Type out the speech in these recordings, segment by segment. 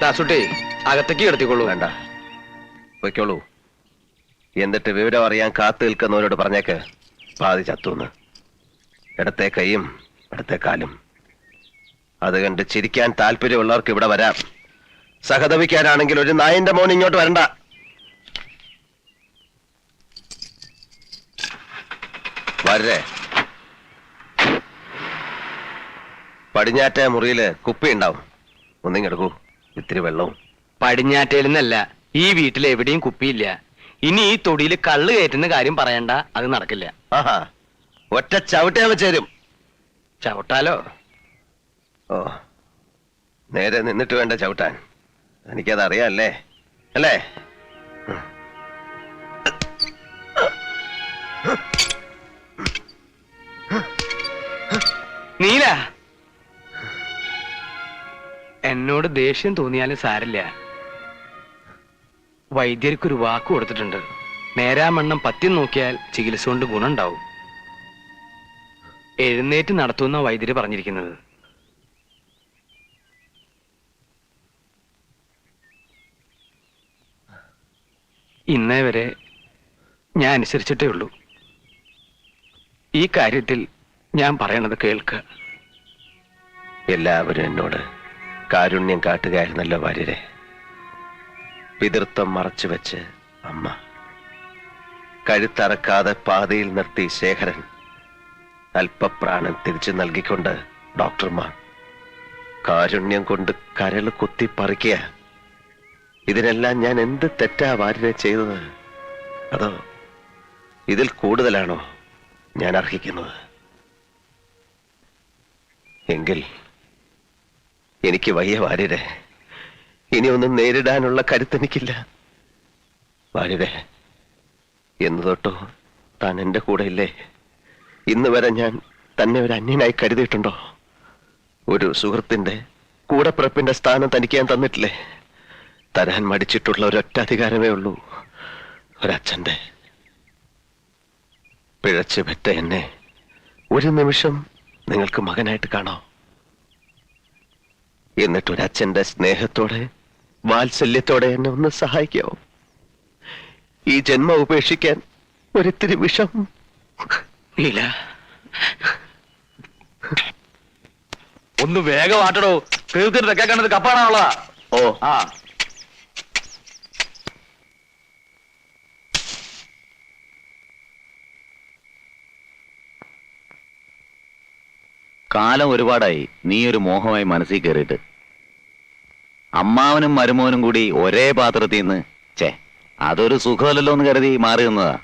ദാസുട്ടി അകത്തേക്ക് കിടത്തിക്കൊള്ളൂ വേണ്ട. വയ്ക്കോളൂ എന്നിട്ട് വിവരം അറിയാൻ കാത്തു നിൽക്കുന്നവരോട് പറഞ്ഞേക്ക്. പാതി ചത്തുന്ന്. ഇടത്തെ കൈയും ഇടത്തെ കാലും. അത് കണ്ട് ചിരിക്കാൻ താല്പര്യമുള്ളവർക്ക് ഇവിടെ വരാം. സഹതപിക്കാനാണെങ്കിൽ ഒരു നായന്റെ മോൻ ഇങ്ങോട്ട് വരണ്ട. വരേ പടിഞ്ഞാറ്റ മുറിയിൽ കുപ്പി ഉണ്ടാവും ഒന്നിങ്ങെടുക്കൂ. ഇത്തിരി വെള്ളവും. പടിഞ്ഞാറ്റയിൽ നിന്നല്ല ഈ വീട്ടിൽ എവിടെയും കുപ്പിയില്ല. ഇനി ഈ തൊടിയിൽ കള്ള് കയറ്റുന്ന കാര്യം പറയണ്ട അത് നടക്കില്ല. ആഹാ ഒറ്റ ചവിട്ടേ ചേരും. ചവിട്ടാലോ? ഓ നേരെ നിന്നിട്ട് വേണ്ട ചവിട്ടാൻ. എനിക്കത് അറിയാല്ലേ അല്ലേ? നീല എന്നോട് ദേഷ്യം തോന്നിയാലും സാരില്ല. വൈദ്യർക്കൊരു വാക്ക് കൊടുത്തിട്ടുണ്ട്. നേരാമണ്ണം പത്യം നോക്കിയാൽ ചികിത്സ കൊണ്ട് ഗുണമുണ്ടാവും. എഴുന്നേറ്റ് നടത്തുന്ന വൈദ്യര് പറഞ്ഞിരിക്കുന്നത്. ഇന്നേ വരെ ഞാൻ അനുസരിച്ചിട്ടേ ഉള്ളൂ. ഈ കാര്യത്തിൽ ഞാൻ പറയണത് കേൾക്കുക എല്ലാവരും എന്നോട് കാരുണ്യം കാട്ടുകയായിരുന്നല്ലോ വാര്യരെ. പിതൃത്വം മറച്ചു വെച്ച് അമ്മ. കഴുത്തറക്കാതെ പാതയിൽ നിർത്തി ശേഖരൻ അല്പപ്രാണൻ തിരിച്ചു നൽകിക്കൊണ്ട് ഡോക്ടർമാർ കാരുണ്യം കൊണ്ട് കരൾ കുത്തി പറിക്കുക. ഇതിനെല്ലാം ഞാൻ എന്ത് തെറ്റാ വാര്യരെ ചെയ്തത്? അതോ ഇതിൽ കൂടുതലാണോ ഞാൻ അർഹിക്കുന്നത്? എങ്കിൽ എനിക്ക് വയ്യ വാര്യരെ. ഇനി ഒന്നും നേരിടാനുള്ള കരുത്തെനിക്കില്ല വാര്യരെ എന്ന് തൊട്ടോ താൻ എന്റെ കൂടെ ഇല്ലേ ഇന്ന് വരെ ഞാൻ തന്നെ ഒരു അന്യനായി കരുതിയിട്ടുണ്ടോ? ഒരു സുഹൃത്തിന്റെ കൂടപ്പിറപ്പിന്റെ സ്ഥാനം തനിക്ക് ഞാൻ തന്നിട്ടില്ലേ? തരാൻ മടിച്ചിട്ടുള്ള ഒരൊറ്റ അധികാരമേ ഉള്ളൂ ഒരച്ഛന്റെ. പിഴച്ചു പെറ്റ എന്നെ ഒരു നിമിഷം നിങ്ങൾക്ക് മകനായിട്ട് കാണാം. എന്നിട്ട് ഒരു അച്ഛന്റെ സ്നേഹത്തോടെ വാത്സല്യത്തോടെ എന്നെ ഒന്ന് സഹായിക്കാവോ? ഈ ജന്മ ഉപേക്ഷിക്കാൻ ഒരിത്തിരി വിഷം. ഇല്ല ഒന്ന് വേഗം ആട്ടടോ തീർത്തിട്ട് തെക്കേ കണ്ടത് ഓ. ആ. കാലം ഒരുപാടായി. നീ ഒരു മോഹമായി മനസ്സിൽ കയറിയിട്ട്. അമ്മാവനും മരുമോനും കൂടി ഒരേ പാത്രത്തിൽ നിന്ന് ചേ അതൊരു സുഖമല്ലല്ലോ എന്ന് കരുതി മാറി നിന്നതാ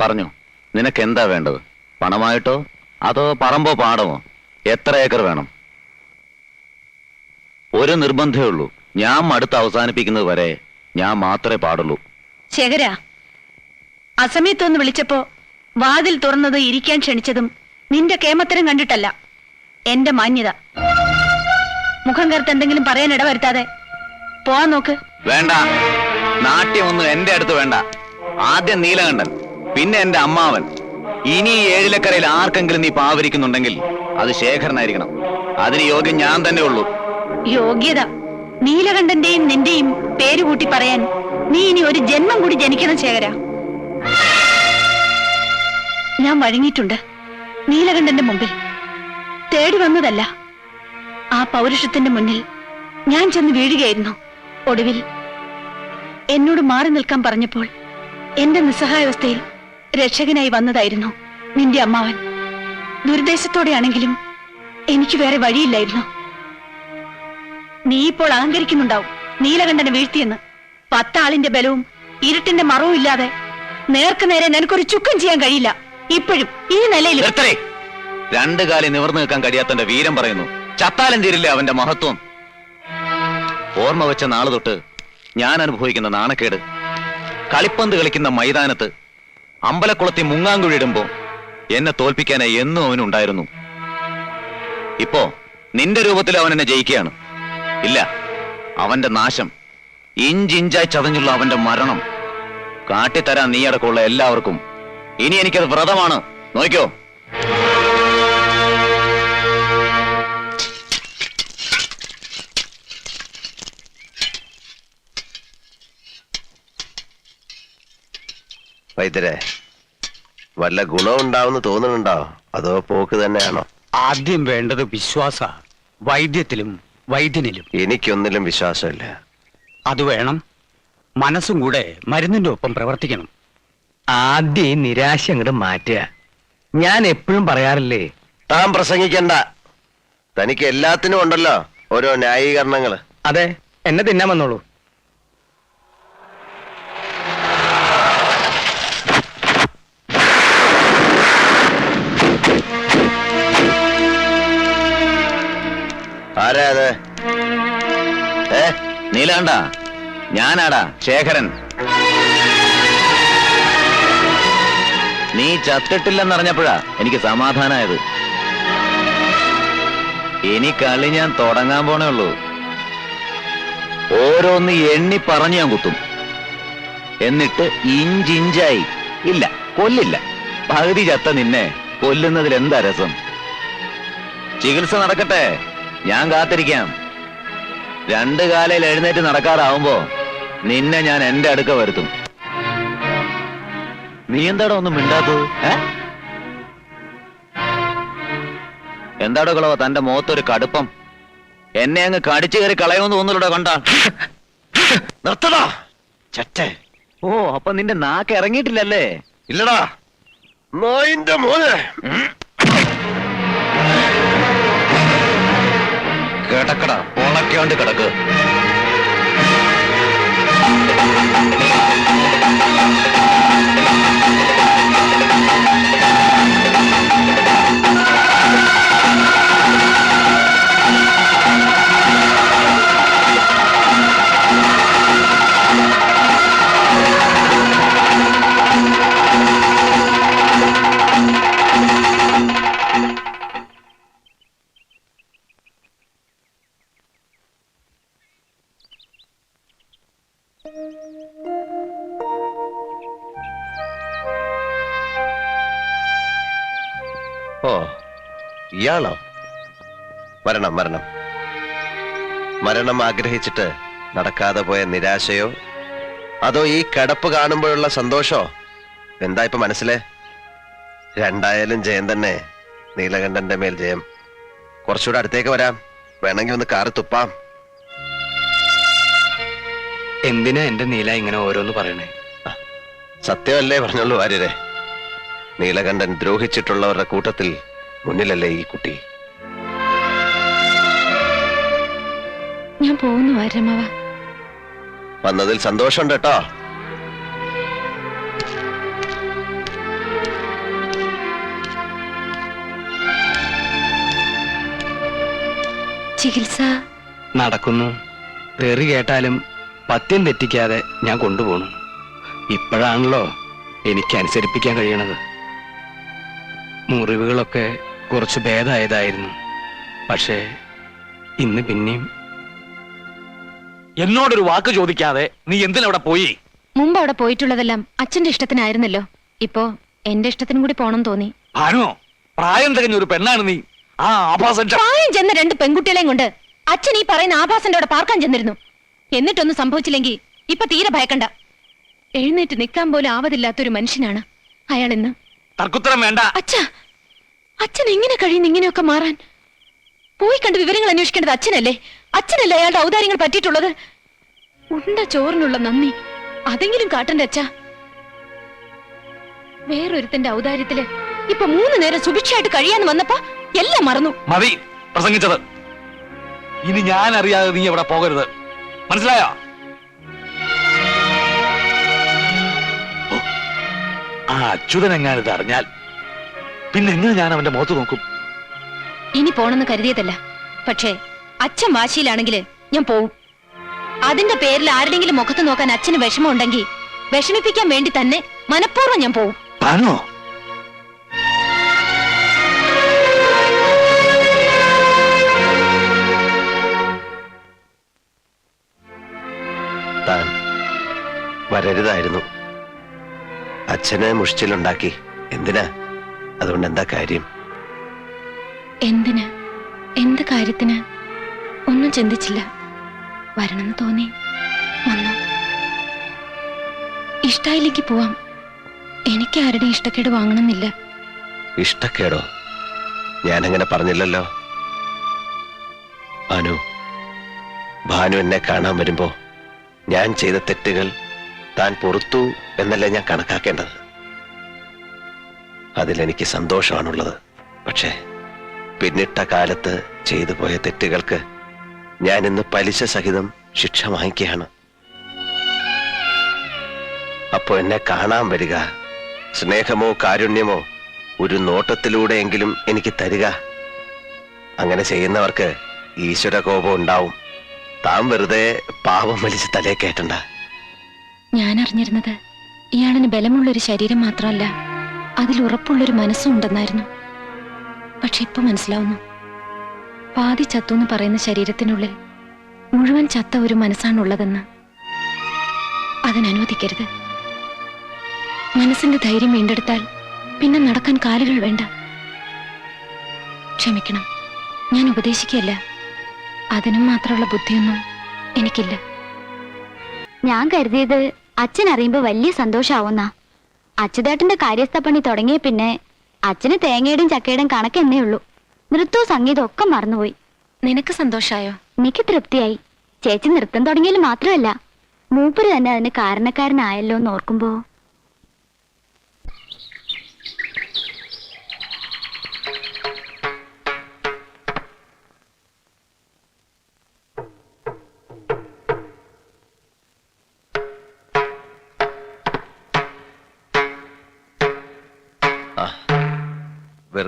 പറഞ്ഞു നിനക്ക് എന്താ വേണ്ടത്? പണമായിട്ടോ? അതോ പറമ്പോ പാടമോ? എത്ര ഏക്കർ വേണം? ഒരു നിർബന്ധമേ ഉള്ളൂ. ഞാൻ മടുത്ത് അവസാനിപ്പിക്കുന്നത് വരെ ഞാൻ മാത്രമേ പാടുള്ളൂ. ശേഖര അസമയത്തൊന്ന് വിളിച്ചപ്പോ വാതിൽ തുറന്നത് ഇരിക്കാൻ ക്ഷണിച്ചതും നിന്റെ കേമത്തരം കണ്ടിട്ടല്ല. എന്റെ മാന്യത. മുഖം കറുത്ത് എന്തെങ്കിലും പറയാൻ ഇടവരുത്താതെ പോവാൻ നോക്ക്. വേണ്ട. നാട്യം ഒന്നും എന്റെ അടുത്ത് വേണ്ട. ആദ്യം നീലകണ്ഠൻ പിന്നെ എന്റെ അമ്മാവൻ. ഇനി ഏഴിലക്കരയിൽ ആർക്കെങ്കിലും നീ പാവരിക്കുന്നുണ്ടെങ്കിൽ അത് ശേഖരനായിരിക്കണം. അതിന് യോഗ്യം ഞാൻ തന്നെ ഉള്ളൂ. യോഗ്യത. നീലകണ്ഠന്റെയും നിന്റെയും പേര് കൂട്ടി പറയാൻ നീ ഇനി ഒരു ജന്മം കൂടി ജനിക്കണം ശേഖര. ഞാൻ വഴങ്ങിയിട്ടുണ്ട്. നീലകണ്ഠന്റെ മുമ്പിൽ തേടി വന്നതല്ല. ആ പൗരുഷത്തിന്റെ മുന്നിൽ ഞാൻ ചെന്ന് വീഴുകയായിരുന്നു. ഒടുവിൽ എന്നോട് മാറി നിൽക്കാൻ പറഞ്ഞപ്പോൾ എന്റെ നിസ്സഹായാവസ്ഥയിൽ രക്ഷകനായി വന്നതായിരുന്നു നിന്റെ അമ്മാവൻ. ദുരുദ്ദേശത്തോടെയാണെങ്കിലും എനിക്ക് വേറെ വഴിയില്ലായിരുന്നു. നീ ഇപ്പോൾ അഹങ്കരിക്കുന്നുണ്ടാവും. നീലകണ്ഠനെ വീഴ്ത്തിയെന്ന്. പത്താളിന്റെ ബലവും ഇരുട്ടിന്റെ മറവും ഇല്ലാതെ നേർക്ക് നേരെ നിനക്കൊരു ചുക്കം ചെയ്യാൻ കഴിയില്ല. ഇപ്പോഴും ഈ നിലയിൽ രണ്ട് കാലി നിവർന്നു നിൽക്കാൻ കഴിയാത്തന്റെ വീരം പറയുന്നു. ചത്താലും തീരില്ല അവന്റെ മഹത്വം? ഓർമ്മ വെച്ച നാളെ തൊട്ട് ഞാൻ അനുഭവിക്കുന്ന നാണക്കേട്. കളിപ്പന്ത് കളിക്കുന്ന മൈതാനത്ത് അമ്പലക്കുളത്തി മുങ്ങാങ്കുഴിയിടുമ്പോ എന്നെ തോൽപ്പിക്കാനായി എന്നും അവനുണ്ടായിരുന്നു ഇപ്പോ നിന്റെ രൂപത്തിൽ അവൻ എന്നെ ജയിക്കുകയാണ്. ഇല്ല അവന്റെ നാശം ഇഞ്ചിഞ്ചായി ചതഞ്ഞുള്ള അവന്റെ മരണം കാട്ടിത്തരാൻ നീയടക്കമുള്ള എല്ലാവർക്കും. ഇനി എനിക്കത് വ്രതമാണ്. നോക്കിയോ? വൈദ്യരെ വല്ല ഗുണം ഉണ്ടാവുമെന്ന് തോന്നുന്നുണ്ടോ? അതോ പോക്ക് തന്നെയാണോ? ആദ്യം വേണ്ടത് വിശ്വാസ വൈദ്യത്തിലും വൈദ്യനിലും. എനിക്കൊന്നിലും വിശ്വാസമില്ല. അത് വേണം. മനസ്സും കൂടെ മരുന്നിന്റെ ഒപ്പം പ്രവർത്തിക്കണം. ആദ്യം ഈ നിരാശ അങ്ങോട്ട് മാറ്റുക. ഞാൻ എപ്പോഴും പറയാറില്ലേ താൻ പ്രസംഗിക്കണ്ട. തനിക്ക് എല്ലാത്തിനും ഉണ്ടല്ലോ ഓരോ ന്യായീകരണങ്ങൾ. അതെ എന്നെ തിന്നാൻ വന്നോളൂ. ആരാ അത്? ഏ നീലാണ്ട. ഞാനാടാ ശേഖരൻ. നീ ചത്തിട്ടില്ലെന്നറിഞ്ഞപ്പോഴാ എനിക്ക് സമാധാനായത്. ഇനി കളി ഞാൻ തുടങ്ങാൻ പോണേ ഉള്ളൂ. ഓരോന്ന് എണ്ണി പറഞ്ഞു ഞാൻ കുത്തും. എന്നിട്ട് ഇഞ്ചിഞ്ചായി. ഇല്ല കൊല്ലില്ല. പകുതി ചത്ത നിന്നെ കൊല്ലുന്നതിൽ എന്താ രസം? ചികിത്സ നടക്കട്ടെ. ഞാൻ കാത്തിരിക്കാം. രണ്ട് കാലയിൽ എഴുന്നേറ്റ് നടക്കാറാവുമ്പോ നിന്നെ ഞാൻ എന്റെ അടുക്ക വരുത്തും. നീ എന്താടോ ഒന്നും മിണ്ടാത്തത്? എന്താടോ കളവ തന്റെ മുഖത്തൊരു കടുപ്പം. എന്നെ അങ്ങ് കടിച്ചു കയറി കളയുമെന്ന് തോന്നുന്നുണ്ടോ കണ്ട? നിർത്തടാ. ചറ്റേ. ഓ അപ്പൊ നിന്റെ നാക്ക് ഇറങ്ങിയിട്ടില്ലല്ലേ? ഇല്ലടാ. നായിന്റെ മോനെ. കിടക്കട. ഉണക്കാണ്ട് കിടക്ക്. ഓ ഇയാളോ? മരണം മരണം. മരണം ആഗ്രഹിച്ചിട്ട് നടക്കാതെ പോയ നിരാശയോ? അതോ ഈ കടപ്പ് കാണുമ്പോഴുള്ള സന്തോഷോ? എന്താ ഇപ്പൊ മനസ്സിലെ? രണ്ടായാലും ജയം തന്നെ നീലകണ്ഠന്റെ മേൽ ജയം. കുറച്ചുകൂടെ അടുത്തേക്ക് വരാം. വേണമെങ്കിൽ ഒന്ന് കാറ് തുപ്പാം. എന്തിനാ എന്റെ നീല ഇങ്ങനെ ഓരോന്ന് പറയണേ? സത്യമല്ലേ പറഞ്ഞുള്ളൂ ആര്യരെ. നീലകണ്ഠൻ ദ്രോഹിച്ചിട്ടുള്ളവരുടെ കൂട്ടത്തിൽ മുന്നിലല്ലേ ഈ കുട്ടി? ഞാൻ പോകുന്നു ആരമാവ വന്നതിൽ സന്തോഷമുണ്ട് കേട്ടോ. ചികിത്സ? നടക്കുന്നു. തെറി കേട്ടാലും പത്യം തെറ്റിക്കാതെ ഞാൻ കൊണ്ടുപോകണം ഇപ്പോഴാണല്ലോ എനിക്ക് അനുസരിപ്പിക്കാൻ കഴിയണത്. മുറിവുകളൊക്കെ കുറച്ച് ഭേദമായതായിരുന്നു. പക്ഷേ ഇന്ന് പിന്നെയും. എന്നോടൊരു വാക്ക് ചോദിക്കാതെ നീ എന്തിനവിടെ പോയി? മുമ്പ് അവിടെ പോയിട്ടുള്ളതെല്ലാം അച്ഛന്റെ ഇഷ്ടത്തിനായിരുന്നല്ലോ. ഇപ്പോ എന്റെ ഇഷ്ടത്തിനും കൂടി പോണം തോന്നി. ആണോ? പ്രായം തികഞ്ഞ ഒരു പെണ്ണാണ് നീ. ആ ആഭാസൻ പ്രായം ചെന്ന രണ്ട് പെൺകുട്ടികളെയും കൊണ്ട് അച്ഛൻ ഈ പറയുന്ന ആഭാസന്റെ അവിടെ പാർക്കാൻ ചെന്നിരുന്നു. എന്നിട്ടൊന്നും സംഭവിച്ചില്ലെങ്കിൽ ഇപ്പൊ തീരെ ഭയക്കണ്ട. എഴുന്നേറ്റ് നിൽക്കാൻ പോലും ആവതില്ലാത്തൊരു മനുഷ്യനാണ് അയാൾ ഇന്ന്. തർക്കുത്തരം വേണ്ട. അച്ഛ അച്ഛൻ എങ്ങനെ കഴിയുന്നു ഇങ്ങനെയൊക്കെ മാറാൻ? പോയി കണ്ട് വിവരങ്ങൾ അന്വേഷിക്കേണ്ടത് അച്ഛനല്ലേ? അച്ഛനല്ലേ അയാളുടെ ഔദാര്യങ്ങൾ പറ്റിയിട്ടുള്ളത്? ഉണ്ട ചോറിനുള്ള നന്ദി. അതെങ്കിലും കാട്ടണ്ടേ അച്ഛ? വേറൊരുത്തന്റെ ഔദാര്യത്തിൽ ഇപ്പൊ മൂന്ന് നേരം സുഭിക്ഷയായിട്ട് കഴിയാന്ന് വന്നപ്പോ എല്ലാം മറന്നു. മതി പ്രസംഗിച്ചത്. ഇനി ഞാൻ അറിയാതെ നീ എവിടെ പോകരുത്. മനസ്സിലായോ? ആ അച്യുതൻ എങ്ങാനിത് അറിഞ്ഞാൽ പിന്നെ എങ്ങനെ ഞാൻ അവന്റെ മുഖത്ത് നോക്കും? ഇനി പോണെന്ന് കരുതിയതല്ല. പക്ഷേ അച്ഛൻ വാശിയിലാണെങ്കിൽ ഞാൻ പോവും. അതിന്റെ പേരിൽ ആരുടെങ്കിലും മുഖത്ത് നോക്കാൻ അച്ഛന് വിഷമമുണ്ടെങ്കിൽ വിഷമിപ്പിക്കാൻ വേണ്ടി തന്നെ മനഃപൂർവം ഞാൻ പോവും. ഭാനോ വരരുതായിരുന്നു. അച്ഛനെ മുഷ്ടിലുണ്ടാക്കി. എന്തിനാ? അതുകൊണ്ട് എന്താ കാര്യം? എന്തിന്? എന്ത് കാര്യത്തിന്? ഒന്നും ചിന്തിച്ചില്ല. വരണമെന്ന് തോന്നി. വന്നു. ഇഷ്ടായിലേക്ക് പോവാം. എനിക്ക് ആരുടെ ഇഷ്ടക്കേട് വാങ്ങണമെന്നില്ല. ഇഷ്ടക്കേടോ? ഞാനങ്ങനെ പറഞ്ഞില്ലല്ലോ. ഭാനു. ഭാനു എന്നെ കാണാൻ വരുമ്പോ ഞാൻ ചെയ്ത തെറ്റുകൾ താൻ പൊറത്തു എന്നല്ല ഞാൻ കണക്കാക്കേണ്ടത്? അതിലെനിക്ക് സന്തോഷമാണുള്ളത്. പക്ഷേ പിന്നിട്ട കാലത്ത് ചെയ്തു പോയ തെറ്റുകൾക്ക് ഞാൻ ഇന്ന് പലിശ സഹിതം ശിക്ഷ വാങ്ങിക്കുകയാണ്. അപ്പോ എന്നെ കാണാൻ വരിക സ്നേഹമോ കാരുണ്യമോ ഒരു നോട്ടത്തിലൂടെയെങ്കിലും എനിക്ക് തരിക. അങ്ങനെ ചെയ്യുന്നവർക്ക് ഈശ്വര കോപം ഉണ്ടാവും. താൻ വെറുതെ പാവം വലിച്ച് തലേ കയറ്റണ്ട. ഞാൻ അറിഞ്ഞിരുന്നത് ഇയാളിന് ബലമുള്ളൊരു ശരീരം മാത്രമല്ല അതിൽ ഉറപ്പുള്ളൊരു മനസ്സും ഉണ്ടെന്നായിരുന്നു. പക്ഷെ ഇപ്പൊ മനസ്സിലാവുന്നു. പാതി ചത്തു എന്ന് പറയുന്ന ശരീരത്തിനുള്ളിൽ മുഴുവൻ ചത്ത ഒരു മനസ്സാണുള്ളതെന്ന്. അതിനനുവദിക്കരുത്. മനസ്സിന്റെ ധൈര്യം വീണ്ടെടുത്താൽ പിന്നെ നടക്കാൻ കാലുകൾ വേണ്ട. ക്ഷമിക്കണം. ഞാൻ ഉപദേശിക്കല്ല അതിനും മാത്രമുള്ള ബുദ്ധിയൊന്നും എനിക്കില്ല. ഞാൻ കരുതിയത് അച്ഛൻ അറിയുമ്പോ വലിയ സന്തോഷാവുന്ന. അച്യുതേട്ടന്റെ കാര്യസ്ഥ പണി തുടങ്ങിയ പിന്നെ അച്ഛന് തേങ്ങയുടെയും ചക്കയുടെയും കണക്കെന്നേ ഉള്ളൂ. നൃത്തവും സംഗീതവും ഒക്കെ മറന്നുപോയി. നിനക്ക് സന്തോഷായോ? എനിക്ക് തൃപ്തിയായി. ചേച്ചി നൃത്തം തുടങ്ങിയാൽ മാത്രമല്ല മൂപ്പര് തന്നെ അതിന് കാരണക്കാരനായല്ലോ എന്ന് ഓർക്കുമ്പോ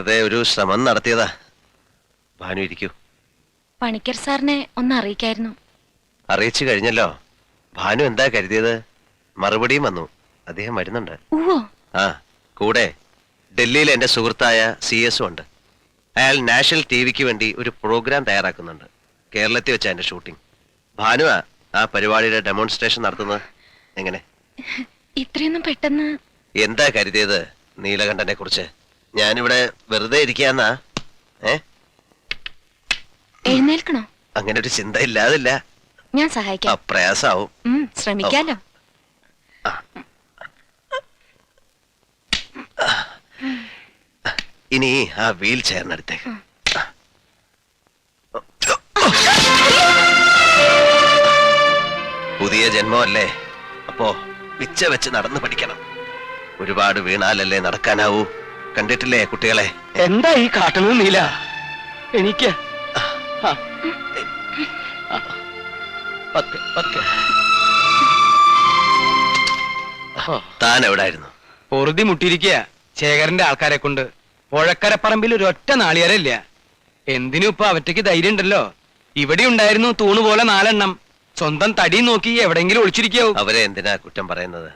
വെറുതെ ഒരു ശ്രമം നടത്തിയതാ. ഭാനു ഇരിക്കൂ. പണിക്കർ സാറിനെ ഒന്ന് അറിയിക്കായിരുന്നു. അറിയിച്ചു കഴിഞ്ഞല്ലോ. ഭാനു എന്താ കരുതിയത്? മറുപടിയും വന്നു. അദ്ദേഹം വരുന്നുണ്ട്. ഓ ആ കൂടെ. ഡൽഹിയിൽ എന്റെ സുഹൃത്തായ സി എസും ഉണ്ട്. അയാൾ നാഷണൽ ടി വിക്ക് വേണ്ടി ഒരു പ്രോഗ്രാം തയ്യാറാക്കുന്നുണ്ട്. കേരളത്തിൽ വെച്ച എന്റെ ഷൂട്ടിംഗ്. ഭാനുവാ ആ പരിപാടിയുടെ ഡെമോൺസ്ട്രേഷൻ നടത്തുന്നത് എങ്ങനെ? ഇത്രയൊന്നും പെട്ടെന്ന് എന്താ കരുതിയത് നീലകണ്ഠനെ കുറിച്ച് ഞാനിവിടെ വെറുതെ ഇരിക്കാന്നാ. ഏ? എഴുന്നേൽക്കണോ? അങ്ങനെ ഒരു ചിന്ത ഇല്ലാതില്ല ഞാൻ സഹായിക്കാം. അപ്രയാസാവും ഉം, ശ്രമിക്കാലോ. ഇനി ആ വീൽ ചെയറിനടുത്തേക്ക്. പുതിയ ജന്മമല്ലേ? അപ്പോ പിച്ച വെച്ച് നടന്നു പഠിക്കണം. ഒരുപാട് വീണാലല്ലേ നടക്കാനാവൂ? കണ്ടിട്ടില്ലേ കുട്ടികളെ? എന്താ ഈ കാട്ടുന്നത് നീല? എനിക്ക് താൻ എവിടായിരുന്നു പൊറുതി മുട്ടിയിരിക്കുക ശേഖരന്റെ ആൾക്കാരെ കൊണ്ട്. പുഴക്കരപ്പറമ്പിൽ ഒരു ഒറ്റ നാളികേരല്ല എന്തിനും ഇപ്പൊ അവറ്റയ്ക്ക് ധൈര്യം ഉണ്ടല്ലോ. ഇവിടെ ഉണ്ടായിരുന്നു തൂണ് പോലെ നാലെണ്ണം. സ്വന്തം തടി നോക്കി എവിടെങ്കിലും ഒളിച്ചിരിക്കാവും. അവരെ എന്തിനാ കുറ്റം പറയുന്നത്?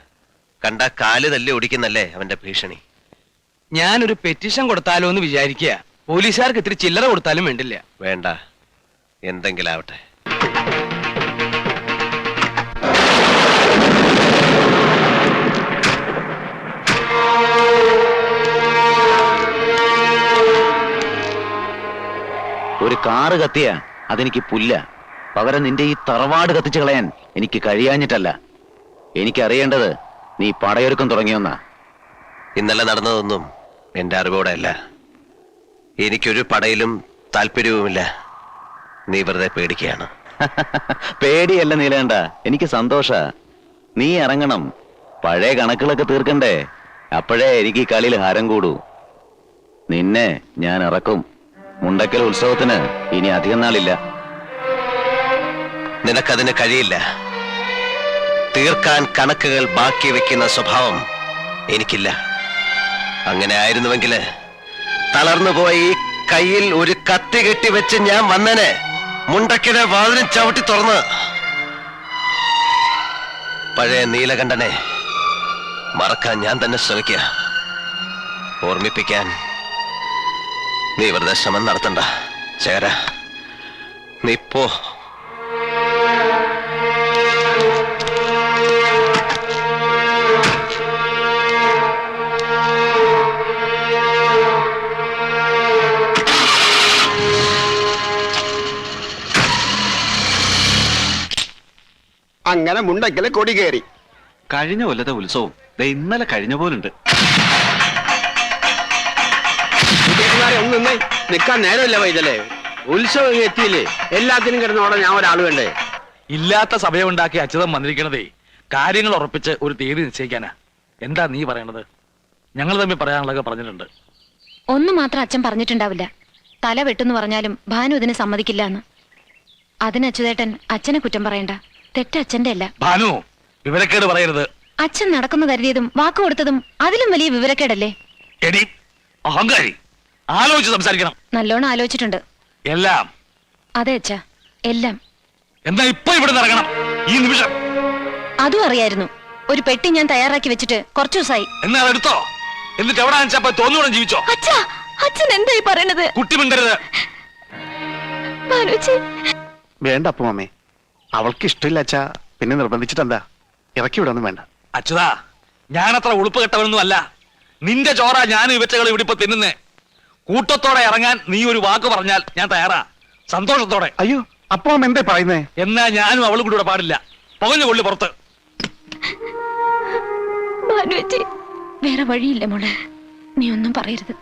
കണ്ട കാൽ തല്ലി ഓടിക്കുന്നല്ലേ അവന്റെ ഭീഷണി? ഞാനൊരു പെറ്റീഷൻ കൊടുത്താലോ എന്ന് വിചാരിക്കുക. പോലീസുകാർക്ക് ഇത്തിരി ചില്ലറ കൊടുത്താലും വേണ്ടില്ല. വേണ്ട. എന്തെങ്കിലും ആവട്ടെ ഒരു കാറ് കത്തിയ അതെനിക്ക് പുല്ല. പകരം നിന്റെ ഈ തറവാട് കത്തിച്ചു കളയാൻ എനിക്ക് കഴിയാഞ്ഞിട്ടല്ല. എനിക്കറിയേണ്ടത് നീ പടയൊരുക്കം തുടങ്ങിയൊന്നാ. ഇന്നലെ നടന്നതൊന്നും എന്റെ അറിവോടെയല്ല. എനിക്കൊരു പടയിലും താല്പര്യവുമില്ല. നീ വെറുതെ പേടിക്കുകയാണ്. പേടിയല്ല നീലേണ്ട. എനിക്ക് സന്തോഷ. നീ ഇറങ്ങണം. പഴയ കണക്കുകളൊക്കെ തീർക്കണ്ടേ? അപ്പോഴേ എനിക്ക് ഈ കളിയിൽ ഹരം കൂടൂ. നിന്നെ ഞാൻ ഇറക്കും. മുണ്ടക്കൽ ഉത്സവത്തിന് ഇനി അധികം നാളില്ല. നിനക്കതിന് കഴിയില്ല. തീർക്കാൻ കണക്കുകൾ ബാക്കി വെക്കുന്ന സ്വഭാവം എനിക്കില്ല. അങ്ങനെ ആയിരുന്നുവെങ്കിൽ തളർന്നു പോയി കയ്യിൽ ഒരു കത്തി കെട്ടി വെച്ച് ഞാൻ വന്നനെ. മുണ്ടക്കിടെ വാതിലും ചവിട്ടി തുറന്ന്. പഴയ നീലകണ്ഠനെ മറക്കാൻ ഞാൻ തന്നെ ശ്രമിക്കുക. ഓർമ്മിപ്പിക്കാൻ നീ വെറുതെ നടത്തണ്ട. ചേര നീ പോ. അങ്ങനെ മുണ്ടെങ്കിലും കൊടി കയറി. കഴിഞ്ഞ കൊല്ലത്തെ ഉത്സവം. ദേ ഇന്നലെ കഴിഞ്ഞ പോലുണ്ട്. നിക്കാൻ നേരമില്ല വൈദലേ ഉത്സവം എത്തിയില്ലേ? എല്ലാത്തിനും കിടന്നോടെ ഞാൻ ഒരാൾ വേണ്ടേ? ഇല്ലാത്ത സഭയമുണ്ടാക്കി അച്യുതം വന്നിരിക്കണതേ കാര്യങ്ങൾ ഉറപ്പിച്ച് ഒരു തീയതി നിശ്ചയിക്കാനാ. എന്താ നീ പറയണത്? ഞങ്ങൾ തമ്മിൽ പറയാനുള്ളതൊക്കെ പറഞ്ഞിട്ടുണ്ട്. ഒന്നും മാത്രം അച്ഛൻ പറഞ്ഞിട്ടുണ്ടാവില്ല. തല വെട്ടെന്ന് പറഞ്ഞാലും ഭാനു ഇതിന് സമ്മതിക്കില്ല എന്ന്. അതിന് അച്യുതേട്ടൻ അച്ഛനെ കുറ്റം പറയണ്ട. തെറ്റ് അച്ഛന്റെ അല്ല. ഭാനു വിവരക്കേട് പറയരുത്. അച്ഛൻ നടക്കുന്ന കരുതിയതും വാക്കു കൊടുത്തതും അതിലും വലിയ വിവരക്കേടല്ലേ? എടി അഹങ്കാരി. ആലോചിച്ച് സംസാരിക്കണം. നല്ലോണം ആലോചിച്ചിട്ടുണ്ട്. എല്ലാം. അതെ അച്ഛാ എല്ലാം. എന്താ ഇപ്പൊ ഇവിടെ ഇറങ്ങണം. ഈ നിമിഷം. അതും അറിയായിരുന്നു. ഒരു പെട്ടി ഞാൻ തയ്യാറാക്കി വെച്ചിട്ട് കുറച്ചു ദിവസമായി എന്നാ അതെടുത്തോ എന്നിട്ട് എവിടെ വെച്ചപ്പോ തോന്നുകൂടെ ജീവിച്ചോ? അച്ഛാ അച്ഛൻ എന്തായി പറയണത്? കുട്ടി മിണ്ടരുത്. വേണ്ട അപ്പൊ അമ്മേ അവൾക്ക് ഇഷ്ടമില്ല അച്ഛാ. പിന്നെ നിർബന്ധിച്ചിട്ട് എന്താ ഇറക്കി വിടൊന്നും വേണ്ട. അച്യുതാ ഞാനത്ര ഉളുപ്പ് കെട്ടവനൊന്നും അല്ല നിന്റെ ചോറ ഞാൻ ഇവറ്റകൾ ഇവിടെ ഇപ്പൊ തിന്നുന്നേ. കൂട്ടത്തോടെ ഇറങ്ങാൻ നീ ഒരു വാക്ക് പറഞ്ഞാൽ ഞാൻ തയ്യാറാ. സന്തോഷത്തോടെ. അയ്യോ അപ്പൊ അമ്മ എന്തേ പറയുന്നേ? എന്നാ ഞാനും അവളും കൂടി ഇവിടെ പാടില്ല. പുകഞ്ഞു കൊള്ളി പുറത്ത്. വേറെ വഴിയില്ല മോളെ. നീ ഒന്നും പറയരുത്.